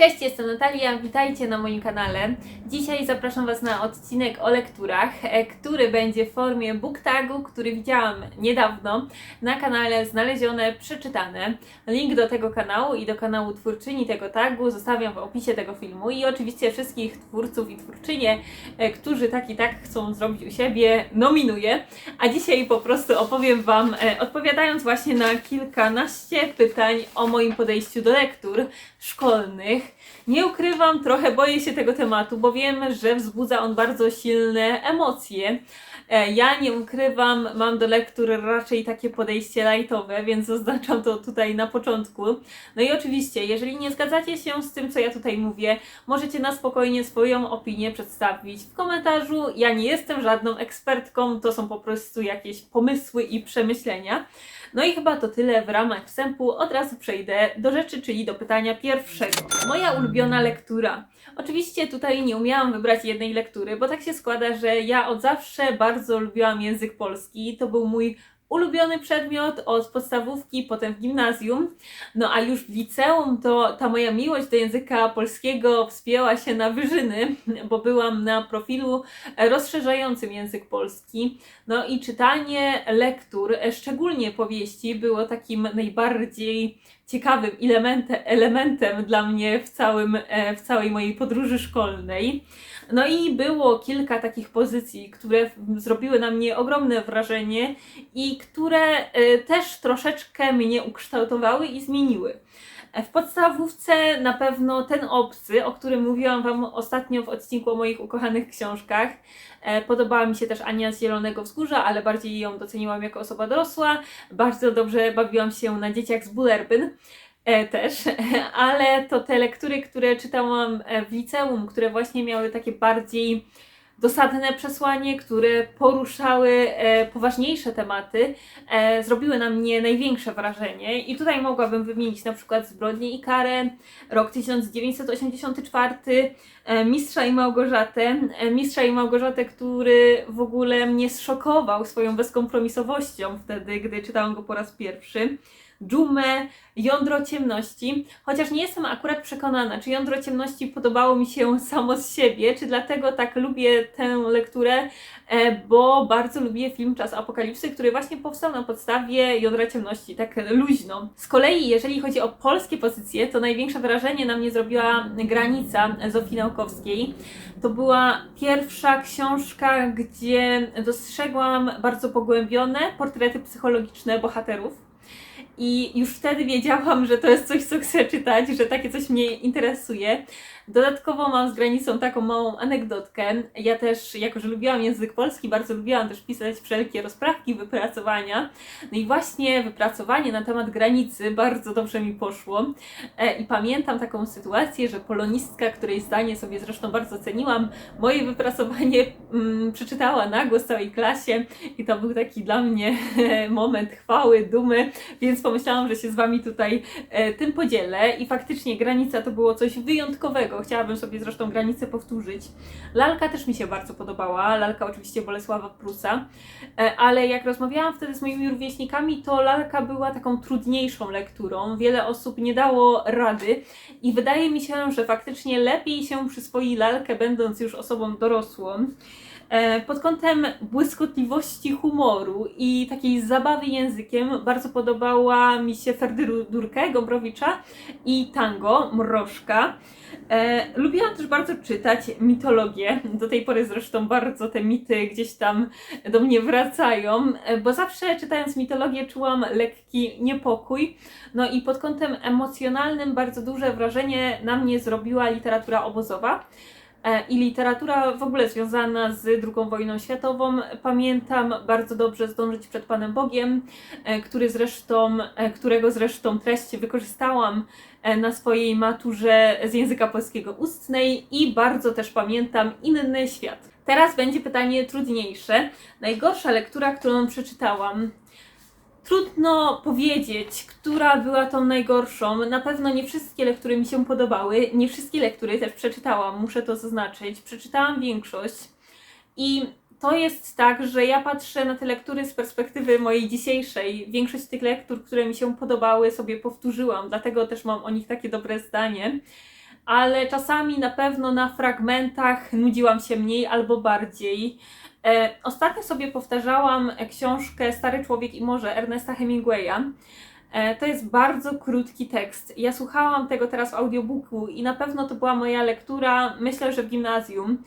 Cześć, jestem Natalia, witajcie na moim kanale. Dzisiaj zapraszam Was na odcinek o lekturach, e, który będzie w formie book tagu, który widziałam niedawno na kanale Znalezione, Przeczytane. Link do tego kanału i do kanału twórczyni tego tagu zostawiam w opisie tego filmu i oczywiście wszystkich twórców i twórczynie, e, którzy tak i tak chcą zrobić u siebie, nominuję. A dzisiaj po prostu opowiem Wam, e, odpowiadając właśnie na kilkanaście pytań o moim podejściu do lektur szkolnych. Nie ukrywam, trochę boję się tego tematu, bo wiem, że wzbudza on bardzo silne emocje. E, Ja nie ukrywam, mam do lektur raczej takie podejście lightowe, więc zaznaczam to tutaj na początku. No i oczywiście, jeżeli nie zgadzacie się z tym, co ja tutaj mówię, możecie na spokojnie swoją opinię przedstawić w komentarzu. Ja nie jestem żadną ekspertką, to są po prostu jakieś pomysły i przemyślenia. No i chyba to tyle w ramach wstępu. Od razu przejdę do rzeczy, czyli do pytania pierwszego. Moja ulubiona lektura. Oczywiście tutaj nie umiałam wybrać jednej lektury, bo tak się składa, że ja od zawsze bardzo lubiłam język polski. To był mój ulubiony przedmiot od podstawówki, potem w gimnazjum. No a już w liceum to ta moja miłość do języka polskiego wspięła się na wyżyny, bo byłam na profilu rozszerzającym język polski. No i czytanie lektur, szczególnie powieści, było takim najbardziej ciekawym elementem, elementem dla mnie w, całym, e, w całej mojej podróży szkolnej. No i było kilka takich pozycji, które zrobiły na mnie ogromne wrażenie i które e, też troszeczkę mnie ukształtowały i zmieniły. W podstawówce na pewno ten obcy, o którym mówiłam Wam ostatnio w odcinku o moich ukochanych książkach. E, Podobała mi się też Ania z Zielonego Wzgórza, ale bardziej ją doceniłam jako osoba dorosła. Bardzo dobrze bawiłam się na dzieciach z Bullerbyn. E, też, ale to te lektury, które czytałam e, w liceum, które właśnie miały takie bardziej dosadne przesłanie, które poruszały e, poważniejsze tematy, e, zrobiły na mnie największe wrażenie. I tutaj mogłabym wymienić na przykład Zbrodnię i karę, rok 1984, e, Mistrza i Małgorzatę. Mistrza i Małgorzatę, który w ogóle mnie zszokował swoją bezkompromisowością wtedy, gdy czytałam go po raz pierwszy. Dżumę, Jądro Ciemności, chociaż nie jestem akurat przekonana, czy Jądro Ciemności podobało mi się samo z siebie, czy dlatego tak lubię tę lekturę, e, bo bardzo lubię film Czas Apokalipsy, który właśnie powstał na podstawie Jądra Ciemności, tak luźno. Z kolei, jeżeli chodzi o polskie pozycje, to największe wrażenie na mnie zrobiła Granica Zofii Naukowskiej. To była pierwsza książka, gdzie dostrzegłam bardzo pogłębione portrety psychologiczne bohaterów. I już wtedy wiedziałam, że to jest coś, co chcę czytać, że takie coś mnie interesuje. Dodatkowo mam z granicą taką małą anegdotkę. Ja też, jako że lubiłam język polski, bardzo lubiłam też pisać wszelkie rozprawki, wypracowania. No i właśnie wypracowanie na temat granicy bardzo dobrze mi poszło. E, I pamiętam taką sytuację, że polonistka, której zdanie sobie zresztą bardzo ceniłam, moje wypracowanie mm, przeczytała na głos całej klasie i to był taki dla mnie moment chwały, dumy, więc pomyślałam, że się z Wami tutaj e, tym podzielę i faktycznie granica to było coś wyjątkowego. Chciałabym sobie zresztą granicę powtórzyć. Lalka też mi się bardzo podobała, lalka oczywiście Bolesława Prusa, e, ale jak rozmawiałam wtedy z moimi rówieśnikami, to lalka była taką trudniejszą lekturą. Wiele osób nie dało rady i wydaje mi się, że faktycznie lepiej się przyswoi lalkę, będąc już osobą dorosłą. E, Pod kątem błyskotliwości humoru i takiej zabawy językiem bardzo podobała mi się Ferdyrurkę Gombrowicza i tango Mrożka. E, lubiłam też bardzo czytać mitologię. Do tej pory zresztą bardzo te mity gdzieś tam do mnie wracają, e, bo zawsze czytając mitologię czułam lekki niepokój. No i pod kątem emocjonalnym bardzo duże wrażenie na mnie zrobiła literatura obozowa. E, i literatura w ogóle związana z II wojną światową. Pamiętam bardzo dobrze Zdążyć przed Panem Bogiem, e, który zresztą, e, którego zresztą treść wykorzystałam na swojej maturze z języka polskiego ustnej i bardzo też pamiętam Inny Świat. Teraz będzie pytanie trudniejsze. Najgorsza lektura, którą przeczytałam. Trudno powiedzieć, która była tą najgorszą. Na pewno nie wszystkie lektury mi się podobały. Nie wszystkie lektury też przeczytałam, muszę to zaznaczyć. Przeczytałam większość i to jest tak, że ja patrzę na te lektury z perspektywy mojej dzisiejszej. Większość tych lektur, które mi się podobały, sobie powtórzyłam, dlatego też mam o nich takie dobre zdanie. ale czasami na pewno na fragmentach nudziłam się mniej albo bardziej. E, ostatnio sobie powtarzałam książkę Stary Człowiek i Morze Ernesta Hemingwaya. E, to jest bardzo krótki tekst. Ja słuchałam tego teraz w audiobooku i na pewno to była moja lektura, myślę, że w gimnazjum.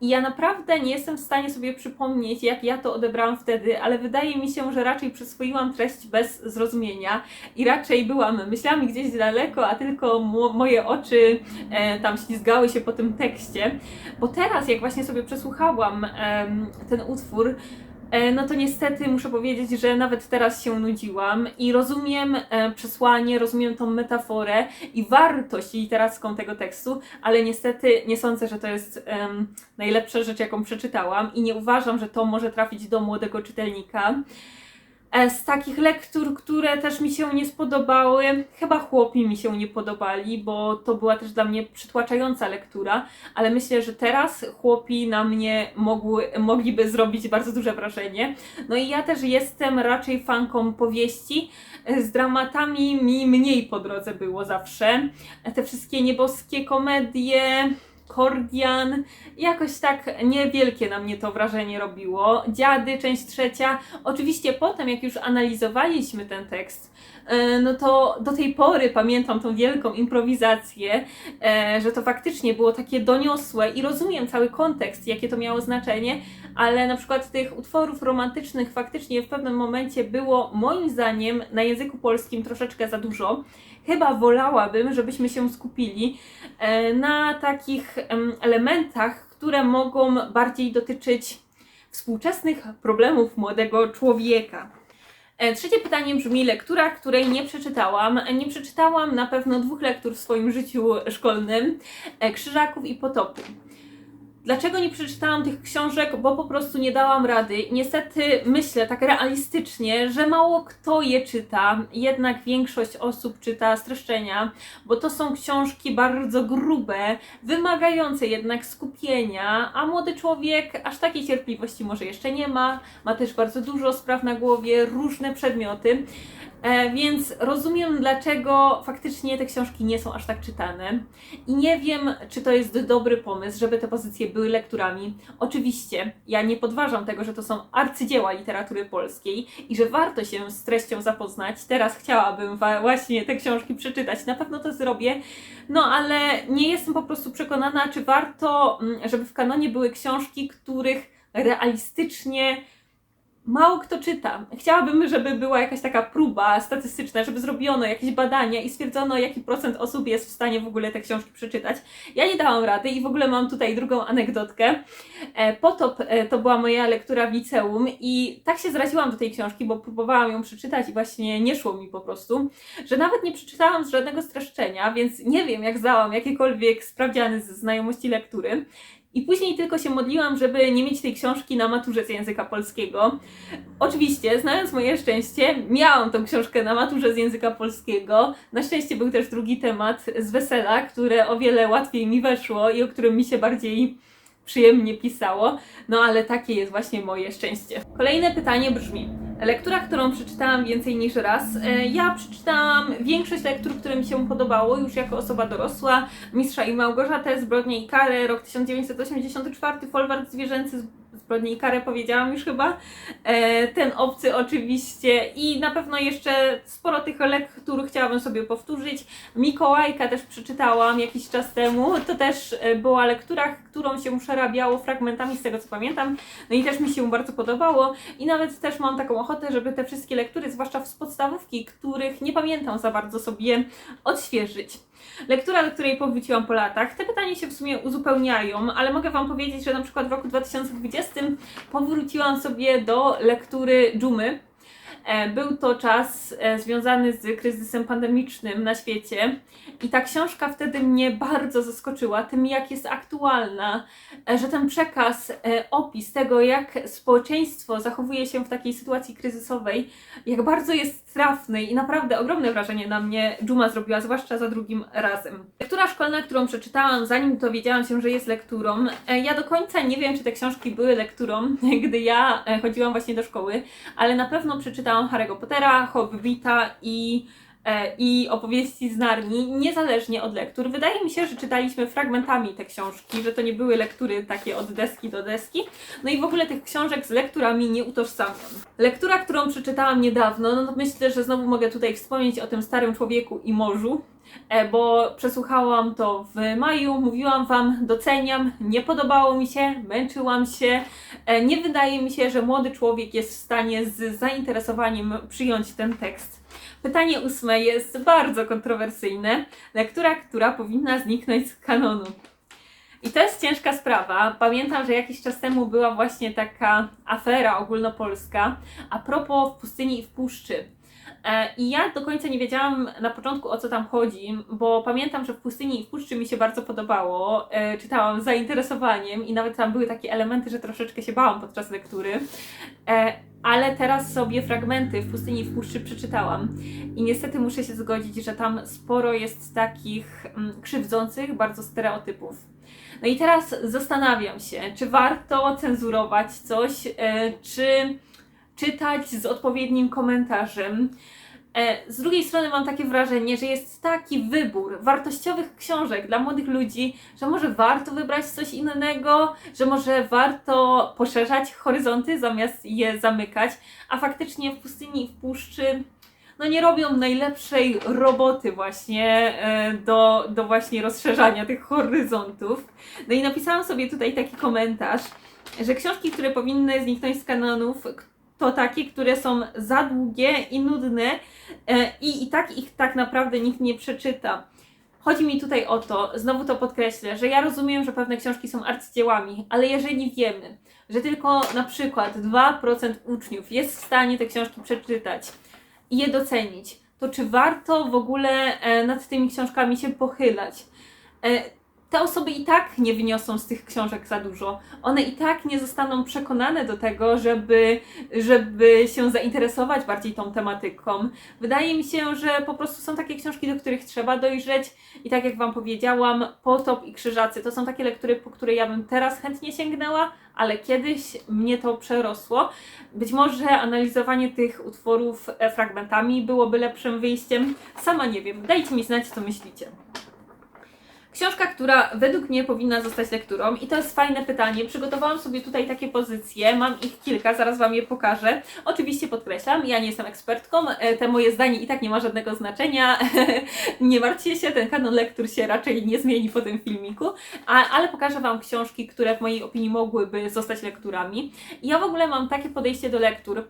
I ja naprawdę nie jestem w stanie sobie przypomnieć, jak ja to odebrałam wtedy, ale wydaje mi się, że raczej przyswoiłam treść bez zrozumienia i raczej byłam myślami gdzieś daleko, a tylko mo- moje oczy e, tam ślizgały się po tym tekście. Bo teraz, jak właśnie sobie przesłuchałam em, ten utwór, E, No to niestety muszę powiedzieć, że nawet teraz się nudziłam i rozumiem e, przesłanie, rozumiem tą metaforę i wartość literacką tego tekstu, ale niestety nie sądzę, że to jest em, najlepsza rzecz, jaką przeczytałam i nie uważam, że to może trafić do młodego czytelnika. E, Z takich lektur, które też mi się nie spodobały, chyba chłopi mi się nie podobali, bo to była też dla mnie przytłaczająca lektura, ale myślę, że teraz chłopi na mnie mogły, mogliby zrobić bardzo duże wrażenie. No i ja też jestem raczej fanką powieści. Z dramatami mi mniej po drodze było zawsze. Te wszystkie nieboskie komedie, Kordian, jakoś tak niewielkie na mnie to wrażenie robiło. Dziady, część trzecia. Oczywiście potem, jak już analizowaliśmy ten tekst, e, no to do tej pory pamiętam tą wielką improwizację, e, że to faktycznie było takie doniosłe i rozumiem cały kontekst, jakie to miało znaczenie, ale na przykład tych utworów romantycznych faktycznie w pewnym momencie było moim zdaniem na języku polskim troszeczkę za dużo. Chyba wolałabym, żebyśmy się skupili e, na takich em, elementach, które mogą bardziej dotyczyć współczesnych problemów młodego człowieka. E, Trzecie pytanie brzmi: lektura, której nie przeczytałam. Nie przeczytałam na pewno dwóch lektur w swoim życiu szkolnym: e, Krzyżaków i Potopu. Dlaczego nie przeczytałam tych książek? Bo po prostu nie dałam rady. Niestety myślę tak realistycznie, że mało kto je czyta, jednak większość osób czyta streszczenia, bo to są książki bardzo grube, wymagające jednak skupienia, a młody człowiek aż takiej cierpliwości może jeszcze nie ma, ma też bardzo dużo spraw na głowie, różne przedmioty. E, więc rozumiem, dlaczego faktycznie te książki nie są aż tak czytane. I nie wiem, czy to jest dobry pomysł, żeby te pozycje były lekturami. Oczywiście, ja nie podważam tego, że to są arcydzieła literatury polskiej i że warto się z treścią zapoznać. Teraz chciałabym właśnie te książki przeczytać, na pewno to zrobię. No ale nie jestem po prostu przekonana, czy warto, mm, żeby w kanonie były książki, których realistycznie mało kto czyta. Chciałabym, żeby była jakaś taka próba statystyczna, żeby zrobiono jakieś badania i stwierdzono, jaki procent osób jest w stanie w ogóle te książki przeczytać. Ja nie dałam rady i w ogóle mam tutaj drugą anegdotkę. E, Potop e, to była moja lektura w liceum i tak się zraziłam do tej książki, bo próbowałam ją przeczytać i właśnie nie szło mi po prostu, że nawet nie przeczytałam z żadnego streszczenia, więc nie wiem, jak zdałam jakiekolwiek sprawdziany z znajomości lektury. I później tylko się modliłam, żeby nie mieć tej książki na maturze z języka polskiego. Oczywiście, znając moje szczęście, miałam tą książkę na maturze z języka polskiego. Na szczęście był też drugi temat z wesela, które o wiele łatwiej mi weszło i o którym mi się bardziej przyjemnie pisało. No ale takie jest właśnie moje szczęście. Kolejne pytanie brzmi: lektura, którą przeczytałam więcej niż raz. E, Ja przeczytałam większość lektur, które mi się podobało już jako osoba dorosła. Mistrza i Małgorzatę, Zbrodnie i karę, rok 1984, Folwark zwierzęcy, Zbrodnie i karę powiedziałam już chyba. E, Ten obcy oczywiście i na pewno jeszcze sporo tych lektur chciałabym sobie powtórzyć. Mikołajka też przeczytałam jakiś czas temu. To też e, była lektura, którą się przerabiało fragmentami z tego co pamiętam. No i też mi się bardzo podobało. I nawet też mam taką ochotę, żeby te wszystkie lektury, zwłaszcza z podstawówki, których nie pamiętam za bardzo sobie odświeżyć. Lektura, do której powróciłam po latach. Te pytania się w sumie uzupełniają, ale mogę Wam powiedzieć, że na przykład w roku 2020 powróciłam sobie do lektury Dżumy. E, Był to czas e, związany z kryzysem pandemicznym na świecie i ta książka wtedy mnie bardzo zaskoczyła tym, jak jest aktualna, e, że ten przekaz, opis tego, jak społeczeństwo zachowuje się w takiej sytuacji kryzysowej, jak bardzo jest trafny i naprawdę ogromne wrażenie na mnie Dżuma zrobiła, zwłaszcza za drugim razem. Lektura szkolna, którą przeczytałam, zanim dowiedziałam się, że jest lekturą, ja do końca nie wiem, czy te książki były lekturą, gdy ja chodziłam właśnie do szkoły, ale na pewno przeczytałam Harry'ego Pottera, Hobbita i i opowieści z Narni, niezależnie od lektur. Wydaje mi się, że czytaliśmy fragmentami te książki, że to nie były lektury takie od deski do deski. No i w ogóle tych książek z lekturami nie utożsamiam. Lektura, którą przeczytałam niedawno, no to myślę, że znowu mogę tutaj wspomnieć o tym starym człowieku i morzu, e, bo przesłuchałam to w maju, mówiłam Wam, doceniam, nie podobało mi się, męczyłam się. E, Nie wydaje mi się, że młody człowiek jest w stanie z zainteresowaniem przyjąć ten tekst. Pytanie ósme jest bardzo kontrowersyjne. Lektura, która powinna zniknąć z kanonu. I to jest ciężka sprawa. Pamiętam, że jakiś czas temu była właśnie taka afera ogólnopolska a propos w pustyni i w puszczy. E, I ja do końca nie wiedziałam na początku o co tam chodzi, bo pamiętam, że w pustyni i w puszczy mi się bardzo podobało. E, Czytałam z zainteresowaniem i nawet tam były takie elementy, że troszeczkę się bałam podczas lektury. E, Ale teraz sobie fragmenty w pustyni i w puszczy przeczytałam. I niestety muszę się zgodzić, że tam sporo jest takich mm, krzywdzących bardzo stereotypów. No i teraz zastanawiam się, czy warto cenzurować coś, czy czytać z odpowiednim komentarzem. E, Z drugiej strony mam takie wrażenie, że jest taki wybór wartościowych książek dla młodych ludzi, że może warto wybrać coś innego, że może warto poszerzać horyzonty zamiast je zamykać, a faktycznie w pustyni i w puszczy no nie robią najlepszej roboty właśnie e, do, do właśnie rozszerzania tych horyzontów. No i napisałam sobie tutaj taki komentarz, że książki, które powinny zniknąć z kanonów, to takie, które są za długie i nudne e, i, i tak ich tak naprawdę nikt nie przeczyta. Chodzi mi tutaj o to, znowu to podkreślę, że ja rozumiem, że pewne książki są arcydziełami, ale jeżeli wiemy, że tylko na przykład 2% uczniów jest w stanie te książki przeczytać i je docenić, to czy warto w ogóle e, nad tymi książkami się pochylać? Te osoby i tak nie wyniosą z tych książek za dużo. One i tak nie zostaną przekonane do tego, żeby, żeby się zainteresować bardziej tą tematyką. Wydaje mi się, że po prostu są takie książki, do których trzeba dojrzeć i tak jak Wam powiedziałam, Potop i Krzyżacy to są takie lektury, po które ja bym teraz chętnie sięgnęła, ale kiedyś mnie to przerosło. Być może analizowanie tych utworów e, fragmentami byłoby lepszym wyjściem. Sama nie wiem. Dajcie mi znać, co myślicie. Książka, która według mnie powinna zostać lekturą i to jest fajne pytanie. Przygotowałam sobie tutaj takie pozycje, mam ich kilka, zaraz Wam je pokażę. Oczywiście podkreślam, ja nie jestem ekspertką, e, te moje zdanie i tak nie ma żadnego znaczenia. nie martwcie się, ten kanon lektur się raczej nie zmieni po tym filmiku, a, ale pokażę Wam książki, które w mojej opinii mogłyby zostać lekturami. Ja w ogóle mam takie podejście do lektur,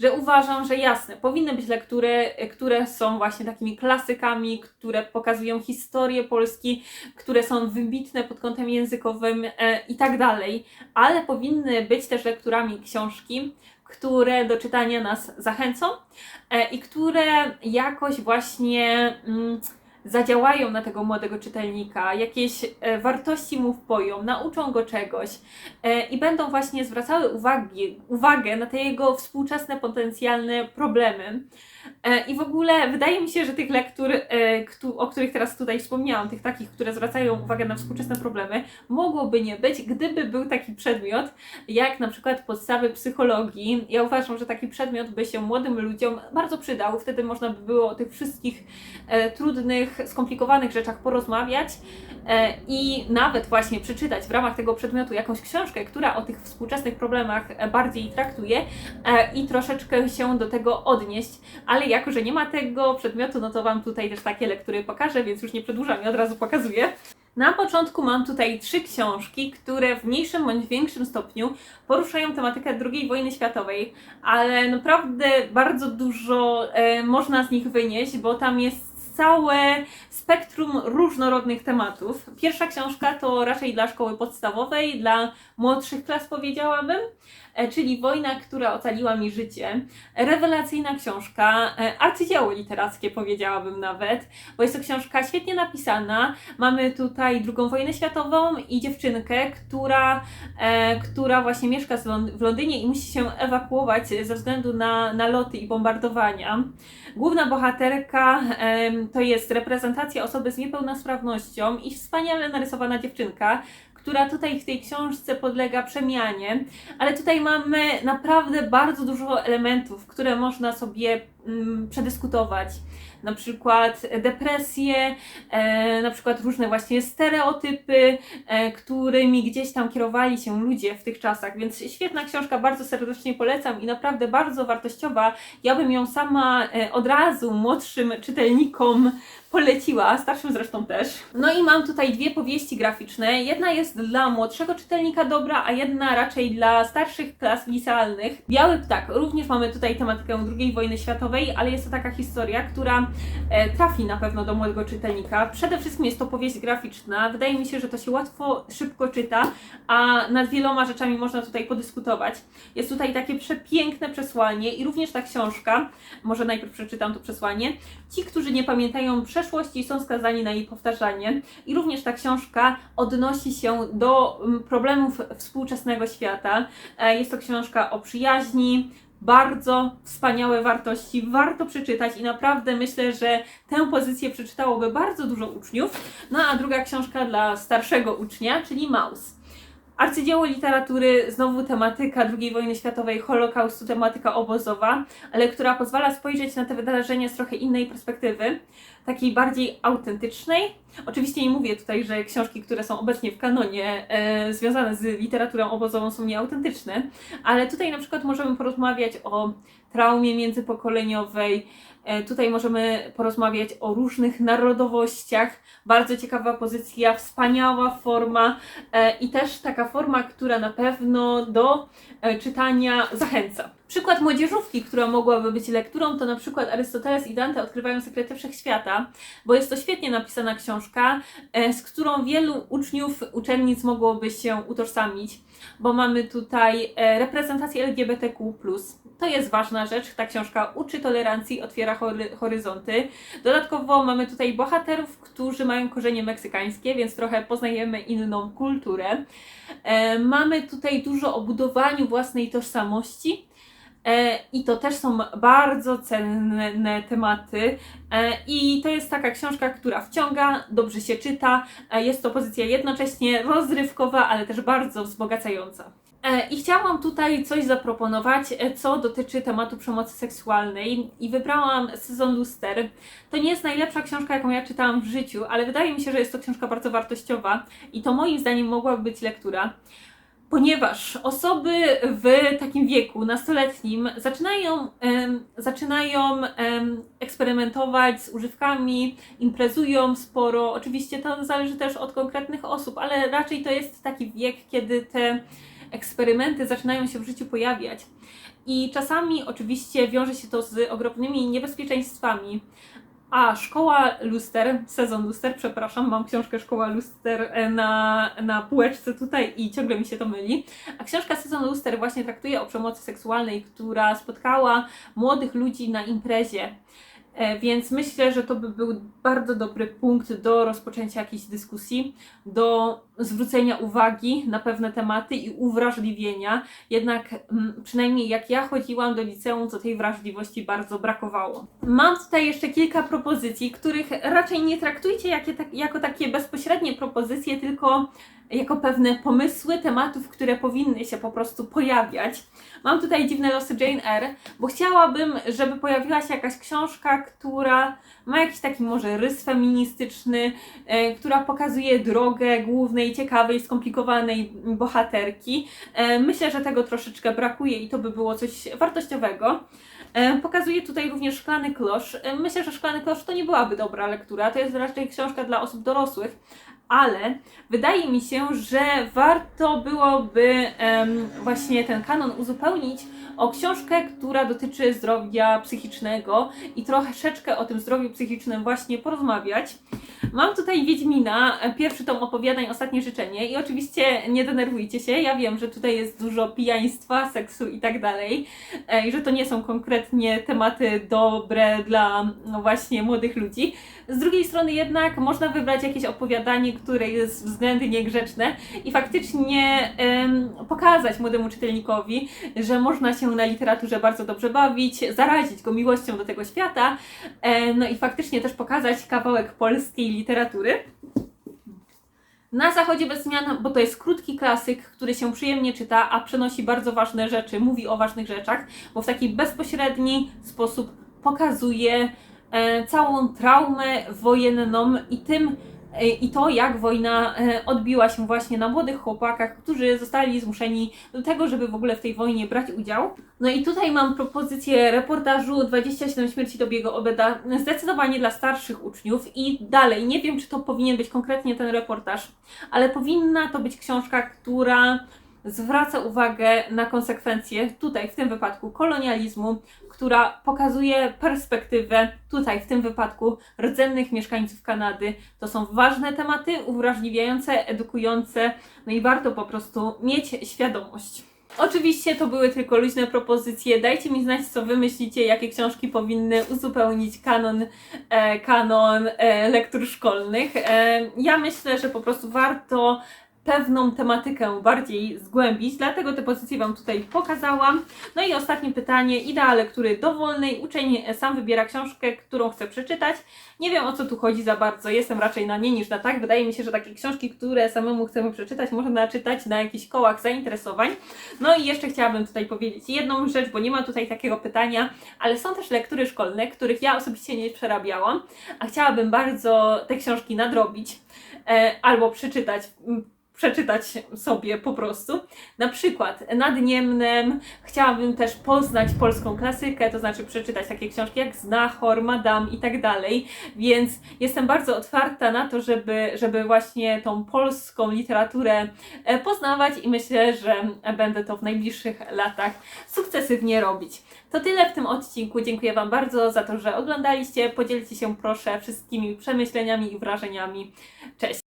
że uważam, że jasne, powinny być lektury, które są właśnie takimi klasykami, które pokazują historię Polski, które są wybitne pod kątem językowym e, i tak dalej, ale powinny być też lekturami książki, które do czytania nas zachęcą e, i które jakoś właśnie mm, zadziałają na tego młodego czytelnika, jakieś e, wartości mu wpoją, nauczą go czegoś e, i będą właśnie zwracały uwagi, uwagę na te jego współczesne potencjalne problemy. E, I w ogóle wydaje mi się, że tych lektur, e, o których teraz tutaj wspomniałam, tych takich, które zwracają uwagę na współczesne problemy, mogłoby nie być, gdyby był taki przedmiot, jak na przykład podstawy psychologii. Ja uważam, że taki przedmiot by się młodym ludziom bardzo przydał. Wtedy można by było o tych wszystkich e, trudnych, skomplikowanych rzeczach porozmawiać i nawet właśnie przeczytać w ramach tego przedmiotu jakąś książkę, która o tych współczesnych problemach bardziej traktuje i troszeczkę się do tego odnieść ale jako, że nie ma tego przedmiotu, no to Wam tutaj też takie lektury pokażę, więc już nie przedłużam i od razu pokazuję. Na początku mam tutaj trzy książki, które w mniejszym bądź większym stopniu poruszają tematykę II wojny światowej, ale naprawdę bardzo dużo e, można z nich wynieść, bo tam jest całe spektrum różnorodnych tematów. Pierwsza książka to raczej dla szkoły podstawowej, dla młodszych klas powiedziałabym, e, czyli Wojna, która ocaliła mi życie. Rewelacyjna książka, e, arcydzieło literackie powiedziałabym nawet, bo jest to książka świetnie napisana. Mamy tutaj drugą wojnę światową i dziewczynkę, która, e, która właśnie mieszka w Londynie i musi się ewakuować ze względu na naloty i bombardowania. Główna bohaterka to jest reprezentacja osoby z niepełnosprawnością i wspaniale narysowana dziewczynka, która tutaj w tej książce podlega przemianie, ale tutaj mamy naprawdę bardzo dużo elementów, które można sobie mm, przedyskutować. Na przykład depresję, e, na przykład różne właśnie stereotypy, e, którymi gdzieś tam kierowali się ludzie w tych czasach. Więc świetna książka, bardzo serdecznie polecam i naprawdę bardzo wartościowa. Ja bym ją sama e, od razu młodszym czytelnikom poleciła, starszym zresztą też. No i mam tutaj dwie powieści graficzne. Jedna jest dla młodszego czytelnika dobra, a jedna raczej dla starszych klas licealnych. Biały Ptak. Również mamy tutaj tematykę II wojny światowej, ale jest to taka historia, która e, trafi na pewno do młodego czytelnika. Przede wszystkim jest to powieść graficzna. Wydaje mi się, że to się łatwo, szybko czyta, a nad wieloma rzeczami można tutaj podyskutować. Jest tutaj takie przepiękne przesłanie i również ta książka, może najpierw przeczytam to przesłanie. Ci, którzy nie pamiętają przeszłości, są skazani na jej powtarzanie. I również ta książka odnosi się do mm, problemów współczesnego świata. E, Jest to książka o przyjaźni, bardzo wspaniałe wartości, warto przeczytać i naprawdę myślę, że tę pozycję przeczytałoby bardzo dużo uczniów. No a druga książka dla starszego ucznia, czyli Maus. Arcydzieło literatury, znowu tematyka II wojny światowej, Holokaustu, tematyka obozowa, ale która pozwala spojrzeć na te wydarzenia z trochę innej perspektywy, takiej bardziej autentycznej. Oczywiście nie mówię tutaj, że książki, które są obecnie w kanonie e, związane z literaturą obozową są nieautentyczne, ale tutaj na przykład możemy porozmawiać o traumie międzypokoleniowej, e, tutaj możemy porozmawiać o różnych narodowościach, bardzo ciekawa pozycja, wspaniała forma e, i też taka forma, która na pewno do e, czytania zachęca. Przykład młodzieżówki, która mogłaby być lekturą, to na przykład Arystoteles i Dante odkrywają sekrety wszechświata, bo jest to świetnie napisana książka, e, z którą wielu uczniów, uczennic mogłoby się utożsamić, bo mamy tutaj e, reprezentację LGBTQ+. To jest ważna rzecz, ta książka uczy tolerancji, otwiera hory, horyzonty. Dodatkowo mamy tutaj bohaterów, którzy mają korzenie meksykańskie, więc trochę poznajemy inną kulturę. E, mamy tutaj dużo o budowaniu własnej tożsamości. E, I to też są bardzo cenne tematy. E, I to jest taka książka, która wciąga, dobrze się czyta. E, Jest to pozycja jednocześnie rozrywkowa, ale też bardzo wzbogacająca. I chciałam tutaj coś zaproponować, co dotyczy tematu przemocy seksualnej i wybrałam Sezon Luster. To nie jest najlepsza książka, jaką ja czytałam w życiu, ale wydaje mi się, że jest to książka bardzo wartościowa i to moim zdaniem mogłaby być lektura ponieważ osoby w takim wieku nastoletnim zaczynają, zaczynają eksperymentować z używkami, imprezują sporo. Oczywiście to zależy też od konkretnych osób, ale raczej to jest taki wiek, kiedy te eksperymenty zaczynają się w życiu pojawiać. I czasami oczywiście wiąże się to z ogromnymi niebezpieczeństwami. A szkoła luster, sezon luster, przepraszam, mam książkę Szkoła luster e, na, na półeczce tutaj i ciągle mi się to myli. A książka Sezon luster właśnie traktuje o przemocy seksualnej, która spotkała młodych ludzi na imprezie. E, Więc myślę, że to by był bardzo dobry punkt do rozpoczęcia jakiejś dyskusji, do zwrócenia uwagi na pewne tematy i uwrażliwienia. Jednak mm, przynajmniej jak ja chodziłam do liceum, to tej wrażliwości bardzo brakowało. Mam tutaj jeszcze kilka propozycji, których raczej nie traktujcie tak, jako takie bezpośrednie propozycje, tylko jako pewne pomysły tematów, które powinny się po prostu pojawiać. Mam tutaj dziwne losy Jane Eyre, bo chciałabym, żeby pojawiła się jakaś książka, która ma jakiś taki może rys feministyczny, e, która pokazuje drogę głównej, ciekawej, skomplikowanej bohaterki. E, myślę, że tego troszeczkę brakuje i to by było coś wartościowego. E, Pokazuje tutaj również Szklany Klosz. E, Myślę, że Szklany Klosz to nie byłaby dobra lektura, to jest raczej książka dla osób dorosłych, ale wydaje mi się, że warto byłoby em, właśnie ten kanon uzupełnić o książkę, która dotyczy zdrowia psychicznego i troszeczkę o tym zdrowiu psychicznym właśnie porozmawiać. Mam tutaj Wiedźmina, pierwszy tom opowiadań, ostatnie życzenie i oczywiście nie denerwujcie się, ja wiem, że tutaj jest dużo pijaństwa, seksu i tak dalej e, i że to nie są konkretnie tematy dobre dla no właśnie młodych ludzi. Z drugiej strony jednak można wybrać jakieś opowiadanie, które jest względnie grzeczne i faktycznie pokazać młodemu czytelnikowi, że można się na literaturze bardzo dobrze bawić, zarazić go miłością do tego świata, e, no i faktycznie też pokazać kawałek polskiej literatury. Na zachodzie bez zmian, bo to jest krótki klasyk, który się przyjemnie czyta, a przenosi bardzo ważne rzeczy, mówi o ważnych rzeczach, bo w taki bezpośredni sposób pokazuje całą traumę wojenną i tym, e, i to, jak wojna e, odbiła się właśnie na młodych chłopakach, którzy zostali zmuszeni do tego, żeby w ogóle w tej wojnie brać udział. No i tutaj mam propozycję reportażu 27 śmierci Tobiego Obeda, zdecydowanie dla starszych uczniów i dalej, nie wiem czy to powinien być konkretnie ten reportaż, ale powinna to być książka, która zwraca uwagę na konsekwencje, tutaj w tym wypadku kolonializmu, która pokazuje perspektywę, tutaj w tym wypadku rdzennych mieszkańców Kanady. To są ważne tematy, uwrażliwiające, edukujące, no i warto po prostu mieć świadomość. Oczywiście to były tylko luźne propozycje. Dajcie mi znać, co wy myślicie, jakie książki powinny uzupełnić kanon, e, kanon e, lektur szkolnych. E, ja myślę, że po prostu warto pewną tematykę bardziej zgłębić, dlatego te pozycje Wam tutaj pokazałam. No i ostatnie pytanie, idea lektury dowolnej. Uczeń sam wybiera książkę, którą chce przeczytać. Nie wiem o co tu chodzi za bardzo, jestem raczej na nie niż na tak. Wydaje mi się, że takie książki, które samemu chcemy przeczytać, można czytać na jakichś kołach zainteresowań. No i jeszcze chciałabym tutaj powiedzieć jedną rzecz, bo nie ma tutaj takiego pytania, ale są też lektury szkolne, których ja osobiście nie przerabiałam, a chciałabym bardzo te książki nadrobić e, albo przeczytać. Przeczytać sobie po prostu. Na przykład nad Niemnem chciałabym też poznać polską klasykę, to znaczy przeczytać takie książki jak Znachor, Madame i tak dalej, więc jestem bardzo otwarta na to, żeby, żeby właśnie tą polską literaturę e, poznawać i myślę, że będę to w najbliższych latach sukcesywnie robić. To tyle w tym odcinku. Dziękuję Wam bardzo za to, że oglądaliście. Podzielcie się proszę wszystkimi przemyśleniami i wrażeniami. Cześć!